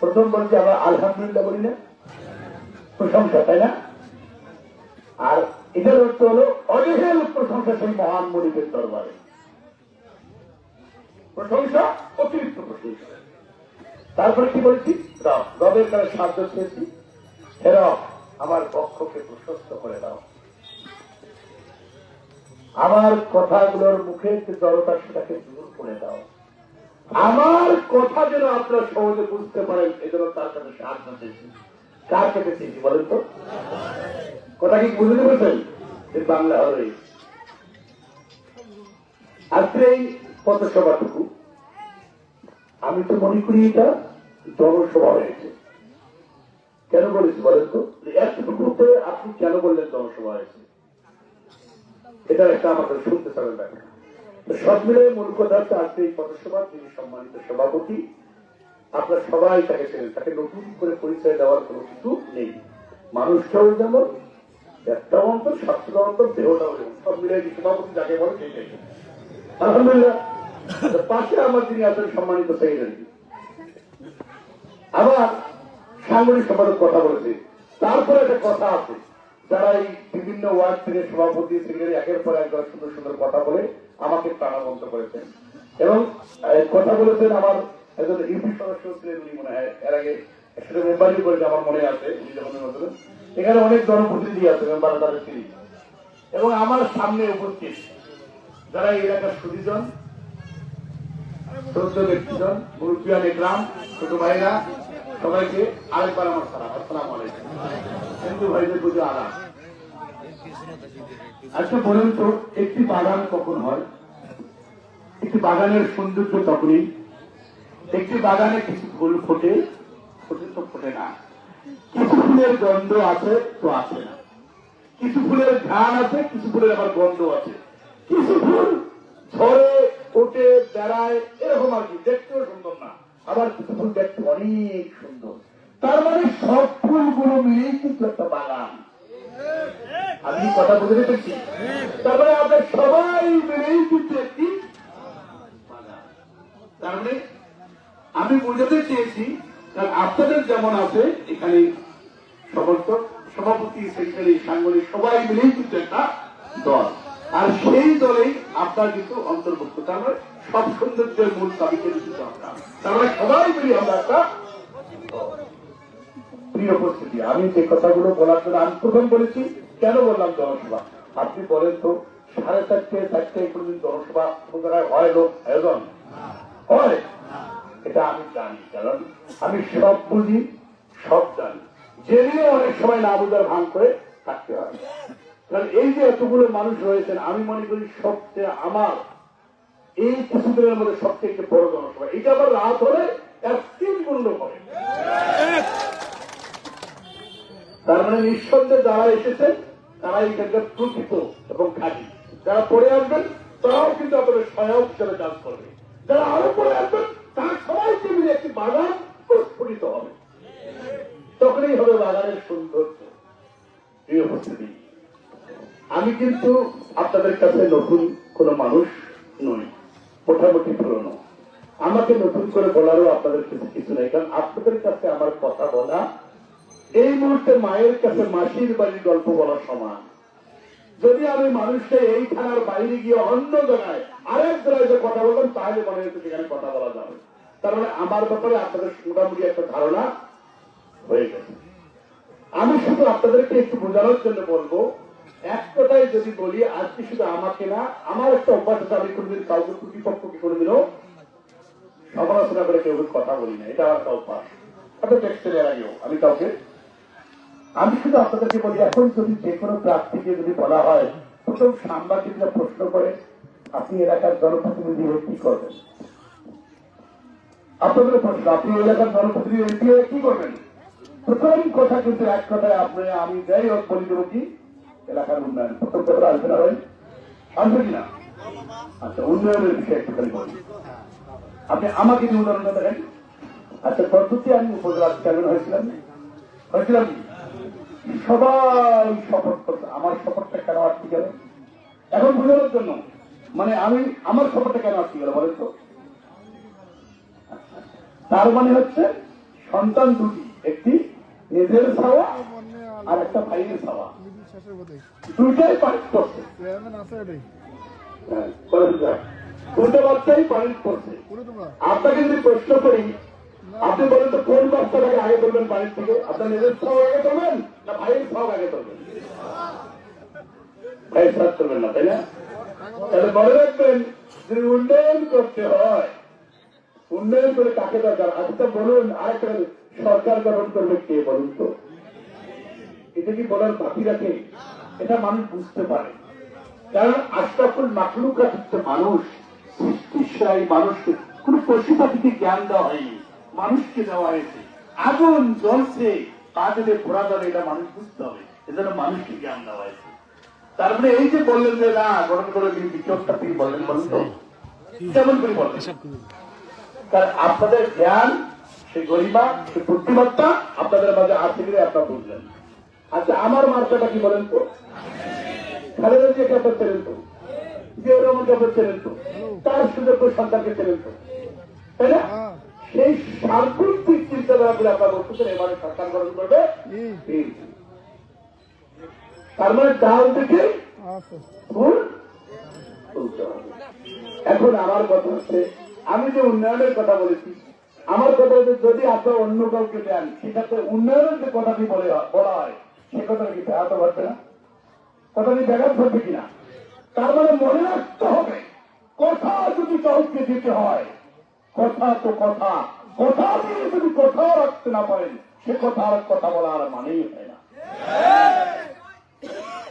প্রথম বলছি আমরা আলহামদুলিল্লাহ বলি না। প্রশংসা, তাই না? আর এটার অর্থ হলো, অজহেল প্রশংসা সেই মহান মনিবের দরবারে। প্রশংসা, অতিরিক্ত প্রশংসা। তারপরে কি বলছি? রব, রবের কাছে সাহায্য চেয়েছি। হে আমার পক্ষকে প্রশস্ত করে দাও। আমার কথাগুলোর মুখে যে জড়তা, সেটাকে দূর করে দাও। আমার কথা যেন আপনারা সহজে বুঝতে পারেন এজন্য তার কাছে সাহায্য চেয়েছি কার কাছে চেয়েছি বলেন তো? কথা কি বুঝতে পেরেছেন বাংলা হবে আজকে এই পথসভাটুকু, আমি তো মনে করি এটা জনসভা হয়েছে। কেন বলেছি বলেন তো? এতটুকুতে আপনি কেন বললেন জনসভা হয়েছে? এটা একটা আমাদের শুনতে চাবেন তো সব মিলে মূল কথা হচ্ছে আজকে এই যিনি সম্মানিত সভাপতি, আপনার সবাই তাকে চেনেন। তাকে নতুন করে পরিচয় দেওয়ার কোনো কিছু নেই। মানুষটাও যেমন একটাও অন্তর স্বাস্থ্যটাও অন্তর, দেহটাও যেমন সব মিলে সভাপতি যাকে বলে সেইটাই আলহামদুলিল্লাহ পাশে আমার যিনি আছেন সম্মানিত সেক্রেটারি আবার সাংগঠনিক সম্পাদক কথা বলেছে। তারপরে একটা কথা আছে। যারা এই বিভিন্ন ওয়ার্ড থেকে সভাপতি সেক্রেটারি একের পর এক করে সুন্দর সুন্দর কথা বলে আমাকে প্রাণবন্ত করেছেন। এবং কথা বলেছেন আমার একজন ইউপি সদস্য ছিলেন উনি মনে হয়। এর আগে সেটা মেম্বারই করেছে আমার মনে আছে, উনি যখন এখানে অনেক জনপ্রতিনিধি আছে, মেম্বার তাদের তিনি। এবং আমার সামনে উপস্থিত যারা এই এলাকার সুদীজন, শ্রদ্ধ ব্যক্তিজন মুরব্বিয়ান ইকরাম, ছোট ভাইরা, সবাইকে আরেকবার আমার সালাম, আসসালাম আলাইকুম। হিন্দু ভাইদের পুজো আলাম আচ্ছা বলুন তো, একটি বাগান কখন হয়? একটি বাগানের সৌন্দর্য তখনই, একটি বাগানে কিছু ফুল ফোটে ফোটে তো ফোটে না। কিছু ফুলের গন্ধ আছে তো আছে না। কিছু ফুলের ঘ্রাণ আছে, কিছু ফুলের আবার গন্ধ আছে। কিছু ফুল ঝরে ওঠে বেড়ায়, এরকম আর কি, দেখতেও সুন্দর না। আবার কিছু ফুল দেখতে অনেক সুন্দর। তার মানে সব ফুলগুলো মিলেই কিন্তু একটা বাগান। আমি কথা বুঝতে পেরেছি। তারপরে আমরা সবাই মিলেই কিন্তু একটি তার মানে আমি বোঝাতে চেয়েছি, কারণ আপনাদের যেমন আছে, এখানে সমস্ত সভাপতি, সেক্রেটারি, সাংগঠনিক, সবাই মিলেই কিন্তু একটা দল। আর সেই দলেই আপনার কিন্তু অন্তর্ভুক্ত তার মানে সব সৌন্দর্যের মূল দাবিকে কিন্তু আমরা তার মানে সবাই মিলে আমরা একটা। প্রিয় উপস্থিতি আমি যে কথাগুলো বলার জন্য আমি প্রথম বলেছি, কেন বললাম জনসভা? আপনি বলেন তো, সাড়ে চারটে চারটে কোনদিন জনসভা হয় লোক আয়োজন। এটা আমি জানি, কারণ আমি সব বুঝি, সব জানি। অনেক সময় করে থাকতে হয়। কারণ এই যে এতগুলো মানুষ রয়েছেন, আমি মনে করি সবচেয়ে আমার এই কিছুদিনের মধ্যে সবচেয়ে একটি বড় জনসভা। এটা আবার রাত হলে এক তিন তার মানে নিঃসন্দেহে যারা এসেছেন তারা এখানকার প্রকৃত এবং খাঁটি। যারা পড়ে আসবেন, তারাও কিন্তু আপনাদের সহায়ক হিসেবে কাজ করবে। যারা আরও পড়ে আসবেন তারা সবাইকে মিলে একটি বাগান প্রস্ফুটিত হবে। তখনই হবে বাগানের সৌন্দর্য। আমি কিন্তু আপনাদের কাছে নতুন কোন মানুষ নই, মোটামুটি পুরনো। আমাকে নতুন করে বলারও আপনাদের কাছে কিছু নেই, কারণ আপনাদের কাছে আমার কথা বলা এই মুহূর্তে মায়ের কাছে মাসির বাড়ির গল্প বলার সমান যদি আমি মানুষকে এই থানার বাইরে গিয়ে অন্য জায়গায় আরেক বলতাম তাহলে মনে হতো সেখানে কথা বলা যাবে। তার মানে আমার ব্যাপারে আপনাদের মোটামুটি একটা ধারণা হয়ে গেছে। আমি শুধু আপনাদেরকে একটু বোঝানোর জন্য বলব, এক কথায় যদি বলি, আজকে শুধু আমাকে না, আমার একটা অভ্যাস আছে, আমি কোনদিন কাউকে প্রতিপক্ষকে কোনোদিনও সমালোচনা করে কেউ কথা বলি না। এটা আমার অভ্যাস। একটা টেক্সটের আগেও আমি কাউকে আমি শুধু আপনাদেরকে বলি, এখন যদি যে কোনো প্রার্থীকে যদি বলা হয়, প্রথম সাংবাদিকরা প্রশ্ন করে আপনি এলাকার জনপ্রতিনিধি হয়ে কি করবেন? আপনাদের প্রশ্ন, আপনি এলাকার জনপ্রতিনিধি হয়ে কি করবেন? প্রথম কথা কিন্তু এক কথায় আপনি, আমি যাই হোক বলি দেবো কি, এলাকার উন্নয়ন। প্রথম কথা আসবে না ভাই আসবে কিনা? আচ্ছা উন্নয়নের বিষয়ে একটুখানি বলি আপনি আমাকে যে উদাহরণটা দেখেন আচ্ছা পদ্ধতি আমি উপজেলা চেয়ারম্যান হয়েছিলাম। হয়েছিলাম সবাই শপথ করছে আমার শপথটা কেন আটকে গেল? এখন বোঝানোর জন্য মানে আমি আমার শপথটা কেন আটকে গেল বলেন তো? তার মানে হচ্ছে সন্তান দুটি একটি নিজের ছাওয়া আর একটা ভাইয়ের ছাওয়া। দুইটাই পারিত করছে। হ্যাঁ, দুটো বাচ্চাই পারিত করছে। আপনাকে যদি প্রশ্ন করি আপনি বলেন তো কোন বাচ্চাটাকে আগে করবেন বাড়ির থেকে? আপনার নিজের ছাও আগে করবেন না ভাইয়ের ছাও আগে করবেন? ভাইয়ের ছাদ করবেন না তাই না? তাহলে মনে রাখবেন যদি উন্নয়ন করতে হয়। উন্নয়ন করে কাকে দরকার? আচ্ছা বলুন, আরেকটা সরকার গঠন করবে কে বলুন তো? এটা কি বলার বাকি রাখে? এটা মানুষ বুঝতে পারে। কারণ আশরাফুল মাকলুকা হচ্ছে মানুষ, সৃষ্টিশালী মানুষকে। কোন পশু পাখিকে জ্ঞান দেওয়া হয়নি, মানুষকে দেওয়া হয়েছে। আগুন জ্বলছে যদি ঘোরা ধরে এটা মানুষ বুঝতে হবে। এজন্য মানুষকে জ্ঞান দেওয়া হয়েছে। তারপরে এই যে বললেন যে না গঠন করে বিচক্ষটা তিনি বললেন বলুন তো। কেমন করে কারণ আপনাদের জ্ঞান সে গরিমা সে বুদ্ধিমত্তা আপনাদের মাঝে কিনে আপনারা বুঝলেন। আচ্ছা আমার মার্কাটা কি বলেন তো? খালেদা আপনার চেনেন তো? আপনার চেনেন তো? তার সুযোগ্য সন্তানকে চেনেন তো? তাই না? সেই সার্বত্রিক চিন্তাধারা করে আপনারা বলতেছেন এবারে সরকার গঠন করবে। তার মানে ডাল থেকে ফুল তুলতে হবে। এখন আমার কথা হচ্ছে আমি যে উন্নয়নের কথা বলেছি আমার কথা হচ্ছে যদি আপনার অন্য কাউকে দেন সেটাতে উন্নয়নের যে কথাটি বলে বলা হয় সে কথাটা কি ব্যাহত ঘটবে না? কথাটি ব্যাঘাত ঘটবে কিনা তার মানে মনে রাখতে হবে কথা যদি কাউকে দিতে হয় কথা তো কথা কথা দিয়ে যদি কথা রাখতে না পারেন সে কথা আর কথা বলা আর মানেই হয় না।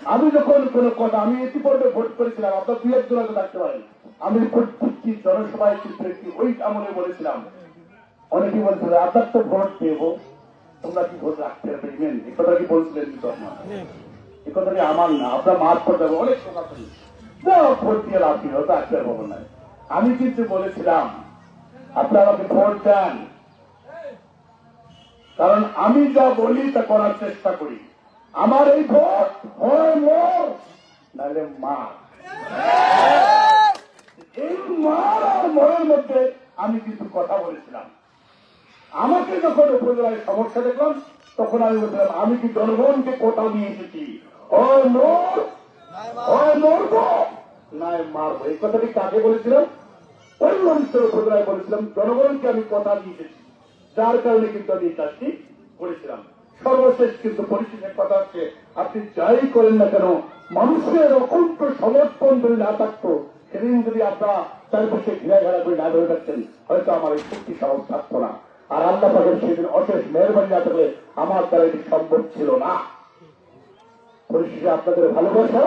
আমি যখন কোন কথা আমি ইতিপূর্বে ভোট করেছিলাম আপনার দুই একজন হয়তো থাকতে পারেন। আমি প্রত্যেকটি জনসভায় কিন্তু একটি ওই আমলে বলেছিলাম। অনেকে বলছিল আপনার তো ভোট দেবো তোমরা কি ভোট রাখতে পারবেন এই কথা কি বলছিলেন কিন্তু আপনার? এই কথাটি আমার না? আপনার মাঠ করে দেবো অনেক কথা শুনি যা ভোট দিয়ে লাভ কি হতো আজকে আর খবর নাই। আমি কিন্তু বলেছিলাম আপনারা আমাকে ভোট দেন। কারণ আমি যা বলি তা করার চেষ্টা করি। আমার এই ভোট হয় মোর, নাহলে মা এই মার আর মরের মধ্যে আমি কিন্তু কথা বলেছিলাম। আমাকে যখন উপজেলায় সমস্যা দেখলাম, তখন আমি বলছিলাম, আমি কি জনগণকে কোথাও নিয়ে এসেছি? হয় মোর, হয় মরবো নয় মারবো এই কথাটি কাকে বলেছিলাম? ওই মানুষের উপজেলায় বলেছিলাম, জনগণকে আমি কথা দিয়ে এসেছি। যার কারণে কিন্তু আমি এই কাজটি করেছিলাম। সর্বশেষ কিন্তু পরিশেষের কথা হচ্ছে আপনি যাই করেন না কেন, মানুষের অকুণ্ঠ সমর্পণ যদি না থাকতো। সেদিন যদি আপনারা চারপাশে ঘিরা ঘেরা করে না ধরে থাকতেন, হয়তো আমার এই শক্তি সাহস থাকতো না। আর আল্লাহ পাকের সেদিন অশেষ মেহরবানি না থাকলে আমার দ্বারা এটি সম্ভব ছিল না। পরিশেষে আপনাদের ভালোবাসা,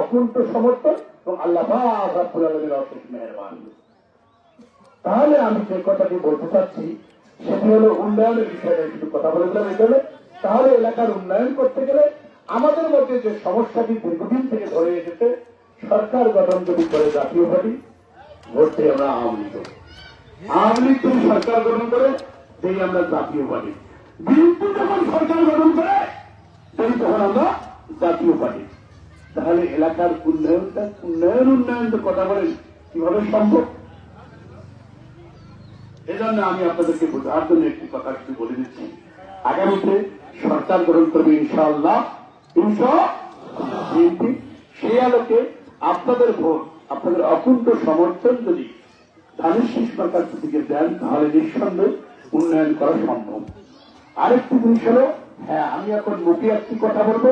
অকুণ্ঠ সমর্থন এবং আল্লাহ রাব্বুল আলামিনের অশেষ মেহরবানি। তাহলে আমি যে কথাটি বলতে চাচ্ছি, সেটি হলো উন্নয়নের বিষয়ে একটু কথা বলেছিলাম এখানে তাহলে এলাকার উন্নয়ন করতে গেলে আমাদের মধ্যে যে সমস্যাটি দীর্ঘদিন থেকে ধরে এসেছে, সরকার গঠন যদি করে জাতীয় পার্টি, ভোট আমরা আওয়ামী লীগ আওয়ামী লীগ যদি সরকার গঠন করে, সেই আমরা জাতীয় পার্টি। বিএনপি যখন সরকার গঠন করে, সেই তখন আমরা জাতীয় পার্টি। তাহলে এলাকার উন্নয়নটা উন্নয়ন উন্নয়ন তো কথা বলেন, কীভাবে সম্ভব? এজন্য আমি আপনাদেরকে বোঝার জন্য একটি কথা একটু বলে দিচ্ছি। আগামীতে সরকার গ্রহণ করবে ইনশাআল্লাহ। বিএনপি সেই আলোকে আপনাদের ভোট, আপনাদের অকুণ্ঠ সমর্থন যদি ধানের সরকার দিকে দেন, তাহলে নিঃসন্দেহে উন্নয়ন করা সম্ভব। আরেকটি জিনিস হলো হ্যাঁ আমি এখন মুখে একটি কথা বলব,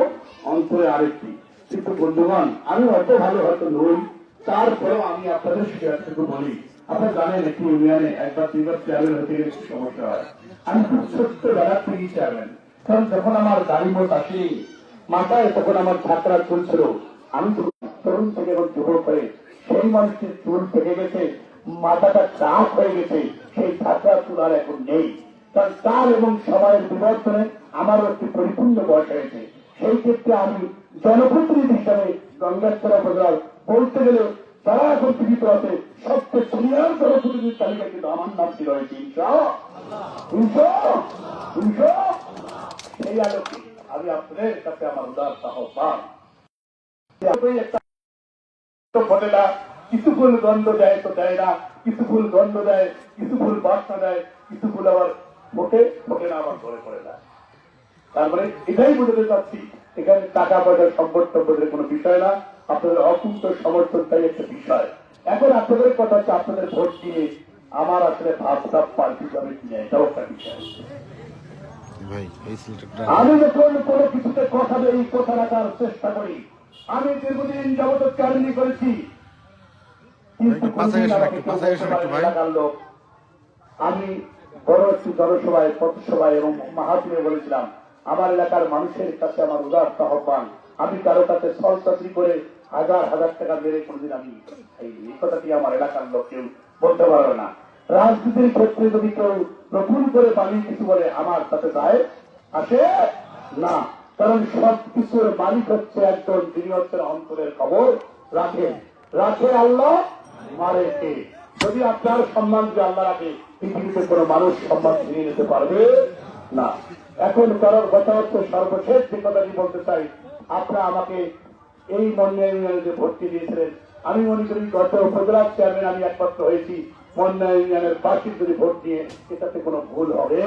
অন্তরে আরেকটি। কিন্তু বন্ধুগণ, আমি হয়তো ভালো হয়তো নই, তারপরেও আমি আপনাদের শেয়ারটুকু বলি। আপনারা জানেন, একটি ইউনিয়নে একবার দুইবার চেয়ারম্যান হতে গেলে সমস্যা হয়। আমি খুব ছোট্ট বেলার থেকেই চেয়ারম্যান কারণ যখন আমার গাড়ি মোট আসে মাথায় তখন আমার ছাত্রা চলছিল আমি তরুণ থেকে এবং যুবক হয়ে সেই মানুষটির চুল পেকে গেছে, মাথাটা চাপ হয়ে গেছে, সেই ধাক্কা তোলার এখন নেই কারণ তার এবং সময়ের বিবর্তনে আমারও একটি পরিপূর্ণ বয়স হয়েছে সেই ক্ষেত্রে আমি জনপ্রতিনিধি হিসাবে গঙ্গাস্তরা উপজেলার বলতে গেলে যারা এখন জীবিত আছে, সবচেয়ে সিনিয়র জনপ্রতিনিধির তালিকা কিন্তু আমার নামটি রয়েছে ইনশাআল্লাহ। ইনশাআল্লাহ। ইনশাআল্লাহ। সেই আলোকে আমি আমার উদার আহ্বান ঘটে না কিছু দেয় তো দেয় না কিছু দেয় কিছু বাসনা দেয় কিছু আবার না পড়ে না তারপরে এটাই বোঝাতে চাচ্ছি এখানে টাকা পয়সা সম্পর্কের কোনো বিষয় না আপনাদের অকুন্ত সমর্থনটাই একটা বিষয় এখন আপনাদের কথা হচ্ছে আপনাদের ভোট দিয়ে আমার আসলে ভাবসাব পাল্টি যাবে কিনা, এটাও একটা বিষয়। ভাই এই সিলটা আমি যখন কোনো কিছুতে কথা দেই কথা রাখার চেষ্টা করি আমি দীর্ঘদিন যাবত চাকরি করেছি। আমি বড় একটি জনসভায় পথসভায় এবং মাহাতুমে বলেছিলাম আমার এলাকার মানুষের কাছে আমার উদার আহ্বান আমি কারও কাছে ছল চাকরি করে হাজার হাজার টাকা মেরে কোনদিন আমি খাইনি। এই কথাটি আমার এলাকার লোক কেউ বলতে পারবে না রাজনীতির ক্ষেত্রে যদি কেউ নতুন করে বানিয়ে কিছু বলে, আমার সাথে যায় আসে না। কারণ সব কিছুর মালিক হচ্ছে একজন যিনি হচ্ছেন অন্তরের খবর রাখেন। রাখে আল্লাহ, মারে কে? যদি আপনার সম্মান যে আল্লাহ রাখে, পৃথিবীতে কোনো মানুষ সম্মান ছিনিয়ে নিতে পারবে না। এখন কারোর কথা হচ্ছে সর্বশেষ যে কথাটি বলতে চাই, আপনারা আমাকে এই যে ভর্তি দিয়েছিলেন, আমি মনে করি গত উপজেলার চেয়ারম্যান আমি একমাত্র হয়েছি। মন্যা ইউনিয়নের যদি ভোট দিয়ে, এটাতে কোনো ভুল হবে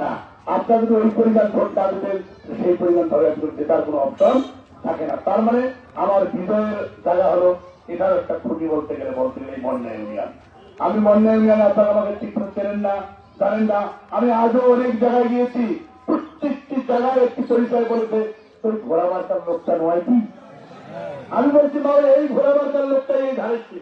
না। আপনার যদি ওই পরিমাণ ভোট না দিতেন সেই পরিমাণ ভাবে একজন জেতার কোনো অপশন থাকে না। তার মানে আমার বিজয়ের জায়গা হলো এটার একটা খুঁটি বলতে গেলে বলতে গেলে মন্যা ইউনিয়ন আমি মন্যা ইউনিয়নে আপনারা আমাকে ঠিক চেনেন না, জানেন না। আমি আজও অনেক জায়গায় গিয়েছি। প্রত্যেকটি জায়গায় একটি পরিচয় বলেছে, তোর ঘোড়া মার্কার লোকটা নয় কি? আমি বলছি বাবা এই ঘোড়া মার্কার লোকটাই এই ধারেছি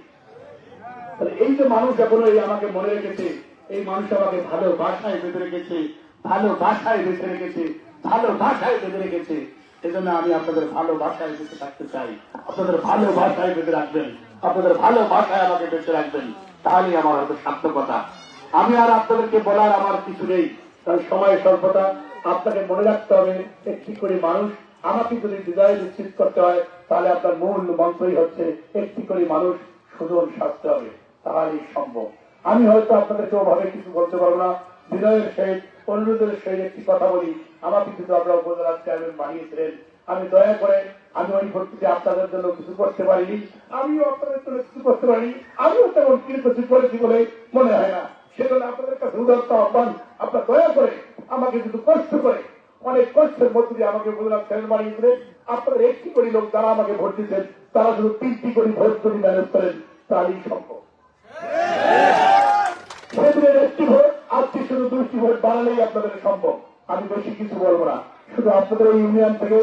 তাহলে এই যে মানুষ এখনও এই আমাকে মনে রেখেছে, এই মানুষ আমাকে ভালো ভাষায় বেঁধে রেখেছে, ভালো ভাষায় বেঁধে রেখেছে, ভালো ভাষায় বেঁধে রেখেছে সেজন্য আমি আপনাদের ভালো ভাষায় বেঁচে থাকতে চাই। আপনাদের ভালো ভাষায় বেঁধে রাখবেন। আপনাদের ভালো ভাষায় আমাকে বেঁচে রাখবেন। তাহলেই আমার হয়তো সার্থকতা। আমি আর আপনাদেরকে বলার আমার কিছু নেই। কারণ সময় স্বল্পতা। আপনাকে মনে রাখতে হবে একটি করে মানুষ আমাকে যদি বিজয় নিশ্চিত করতে হয়, তাহলে আপনার মূল মন্ত্রই হচ্ছে একটি করে মানুষ সুজন সাজতে হবে। তাহলেই সম্ভব। আমি হয়তো আপনাদেরকে ওভাবে কিছু বলতে পারব না। বিনয়ের সহিত অনুরোধের সহিত একটি কথা বলি। আমাকে কিন্তু আপনারা উপজেলার চেয়ারম্যান বানিয়েছিলেন। আমি দয়া করে, আমি ওই ভর্তিতে আপনাদের জন্য কিছু করতে পারিনি। আমিও আপনাদের জন্য কিছু করতে পারিনি। আমিও তেমন কিছু করেছি বলে মনে হয় না। সেজন্য আপনাদের কাছে উদারতা আহ্বান। আপনার দয়া করে আমাকে কিছু কষ্ট করে, অনেক কষ্টের মধ্যে দিয়ে আমাকে উপজেলার চেয়ারম্যান বানিয়েছিলেন। আপনাদের একটি কোটি লোক যারা আমাকে ভোট দিচ্ছেন তারা শুধু তিনটি ভোট যদি ম্যানেজ করেন। তাহলেই সম্ভব। সেদিনের একটি ভোট, আজকে শুধু ভোট বাড়ালেই আপনাদের সম্ভব। আমি বেশি কিছু বলব না। শুধু আপনাদের এই ইউনিয়ন থেকে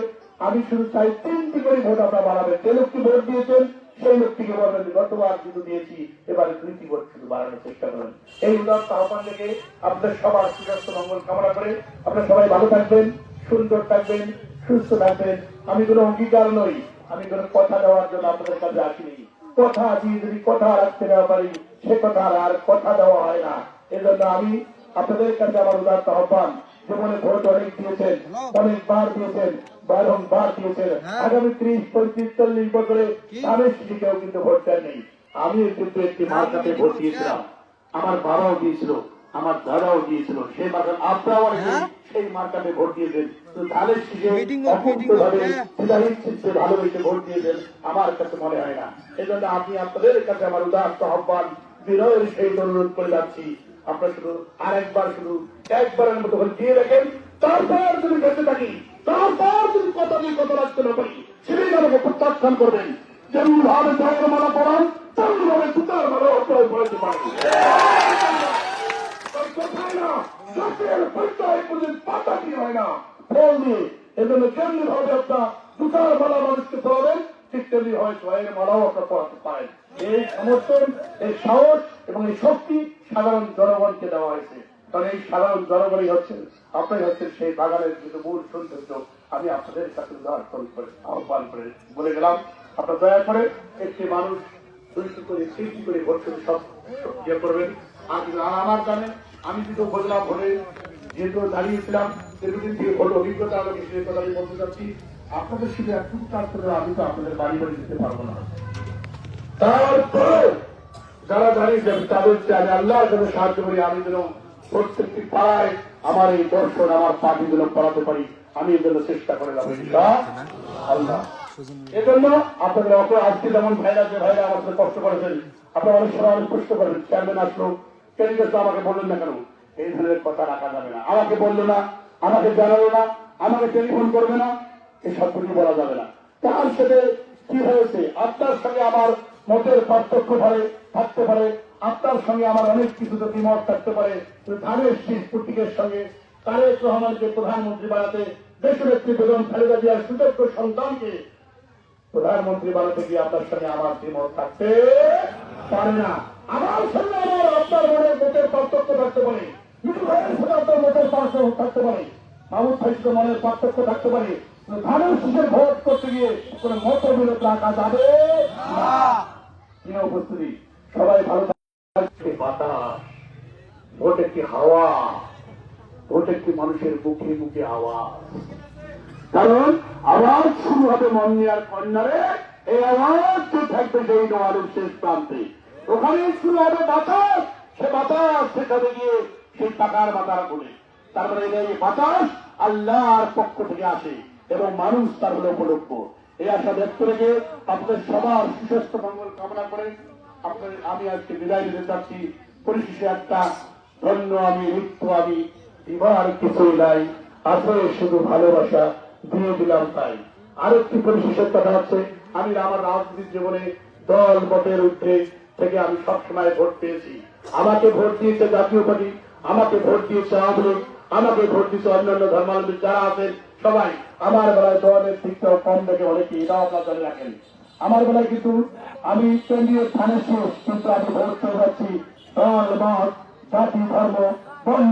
আমি শুধু চাই তিনটি করে ভোট আপনারা বাড়াবেন যে লোকটি ভোট দিয়েছেন, সেই লোকটিকে বলবেন গতবার শুধু দিয়েছি, এবারে দুইটি ভোট শুধু বাড়ানোর চেষ্টা করেন। এই উদাহরণ আহ্বান থেকে আপনাদের সবার সুস্বাস্থ্য, মঙ্গল কামনা করে আপনারা সবাই ভালো থাকবেন, সুন্দর থাকবেন, সুস্থ থাকবেন। আমি কোনো অঙ্গীকার নই, আমি কোনো কথা দেওয়ার জন্য আপনাদের কাছে আসিনি। কথা দিয়ে যদি কথা রাখতে না পারি সে কথা আর কথা দেওয়া হয় না। এজন্য আমি আপনাদের কাছে আমার উদার্ত আহ্বান জীবনে ভোট অনেক দিয়েছেন অনেক বার দিয়েছেন বারংবার দিয়েছেন। আগামী ত্রিশ পঁয়ত্রিশ চল্লিশ বছরে তাদের শিশু কেউ কিন্তু ভোট দেননি। আমি কিন্তু একটি মার্কাতে ভোট দিয়েছিলাম। আমার বাবাও দিয়েছিল আমার দাদাও দিয়েছিল সেই মার্কাট আপনারাও অনেকে সেই মার্কাতে ভোট দিয়েছেন। তো শিখে অকুণ্ঠভাবে হৃদয়ের ভালোবেসে ভোট দিয়েছেন আমার কাছে মনে হয় না। এই জন্য আমি আপনাদের কাছে আমার উদার্ত আহ্বান বিনয়ের সেই অনুরোধ করে যাচ্ছি। আপনার শুধু আরেকবার শুধু একবারের মতো করে দিয়ে রাখেন তারপর যদি বেঁচে থাকি তারপর যদি কথা দিয়ে কথা রাখতে না পারি সেটাই আমাকে প্রত্যাখ্যান করবেন। যেমন ভাবে জয়ের মালা পড়ান তেমনি ভাবে জুতার মালা অপরাধ পড়াতে পারেন তাই কোথায় না জাতীয় পরিচয় পর্যন্ত পাতা দিয়ে হয় না ফল দিয়ে এজন্য যেমনি ভাবে আপনার জুতার মালা মানুষকে পড়াবেন ঠিক তেমনি হয় জয়ের মালাও আপনার পড়াতে পারেন এই সমর্থন, এই সাহস এবং এই শক্তি সাধারণ জনগণকে দেওয়া হয়েছে। কারণ এই সাধারণ জনগণই হচ্ছেন, আপনাই হচ্ছেন সেই বাগানের কিন্তু মূল সৌন্দর্য। আমি আপনাদের কাছে উদাহরণ করে আহ্বান করে বলে গেলাম। আপনার দয়া করে একটি মানুষ দুইটি করে, তিনটি করে ভোট সব ইয়ে করবেন। আর আমার জানে, আমি কিন্তু বললাম ভোটে যেহেতু দাঁড়িয়েছিলাম থেকে ভোট অভিজ্ঞতা আমাকে সে কথা আমি বলতে চাচ্ছি। আপনাদের আমি তো আপনাদের বাড়ি বাড়ি পারব না। যারা দাঁড়িয়েছেন তাদেরকে আমি আল্লাহর জন্য সাহায্য করি, আমি যেন প্রত্যেকটি পাড়ায় আমার এই দর্শন, আমার পার্টি যেন করাতে পারি, আমি চেষ্টা করে আল্লাহ। এজন্য আপনাদের অত আজকে যেমন ভাইরা যে ভাইরা কষ্ট করেছেন, আপনারা অনেক সময় অনেক কষ্ট করেন চেয়ারম্যান আসলো ক্যান্ডিডেট আমাকে বললেন না কেন? এই ধরনের কথা রাখা যাবে না। আমাকে বলল না আমাকে জানালো না, আমাকে টেলিফোন করবে না এই সবকিছু বলা যাবে না। তার সাথে কি হয়েছে? আপনার সঙ্গে আমার মতের পার্থক্য পারে, থাকতে পারে। আপনার সঙ্গে আমার অনেক কিছুতে দ্বিমত থাকতে পারে ধানের শীষ প্রতীকের সঙ্গে তারেক রহমানকে প্রধানমন্ত্রী বানাতে দেশের একটি বেতন খালেদা জিয়ার সুযোগ্য সন্তানকে প্রধানমন্ত্রী বানাতে গিয়ে আপনার সঙ্গে আমার দ্বিমত থাকতে পারে না। আমার সঙ্গে আমার আপনার মনের মতের পার্থক্য থাকতে পারে। আপনার মতের পার্থক্য থাকতে পারে। মাহমুদ মনের পার্থক্য থাকতে পারে। ধানের শীষের ভোট করতে গিয়ে কোন মতবিরোধ রাখা যাবে উপস্থিতি। সবাই ভালো বাতাস ভোট একটি হাওয়া, ভোট একটি মানুষের মুখে মুখে আওয়াজ। কারণ আওয়াজ শুরু হবে মন্দিয়ার কন্যারে, এই আওয়াজ তো থাকবে সেই নোয়ারের শেষ প্রান্তে। ওখানে শুরু হবে বাতাস, সে বাতাস সেখানে গিয়ে সেই টাকার বাতার করে তারপরে এই বাতাস আল্লাহর পক্ষ থেকে আসে এবং মানুষ তার হলো উপলক্ষ এই আশা ব্যক্ত রেখে আপনাদের সবার সুস্বাস্থ্য মঙ্গল কামনা করে আপনাদের আমি আজকে বিদায় দিতে চাচ্ছি পরিশেষে একটা ধন্য আমি মৃত্যু আমি বিবার কিছুই নাই। আসলে শুধু ভালোবাসা, দিয়ে দিলাম তাই। আরেকটি পরিশেষের কথা হচ্ছে, আমি আমার রাজনীতির জীবনে দল মতের ঊর্ধ্বে থেকে আমি সবসময় ভোট পেয়েছি। আমাকে ভোট দিয়েছে জাতীয় পার্টি, আমাকে ভোট দিয়েছে আওয়ামী লীগ। আমাকে ভোট দিয়েছে অন্যান্য ধর্মাবলম্বী যারা আছেন সবাই আমার বেলায় দলের দিকটাও কম দেখে অনেকে এটাও আপনার জানে রাখেন আমার বেলায় কিন্তু আমি কেন্দ্রীয় স্থানে শেষ কিন্তু আমি ভোট পেয়ে যাচ্ছি দল মত জাতি ধর্ম বর্ণ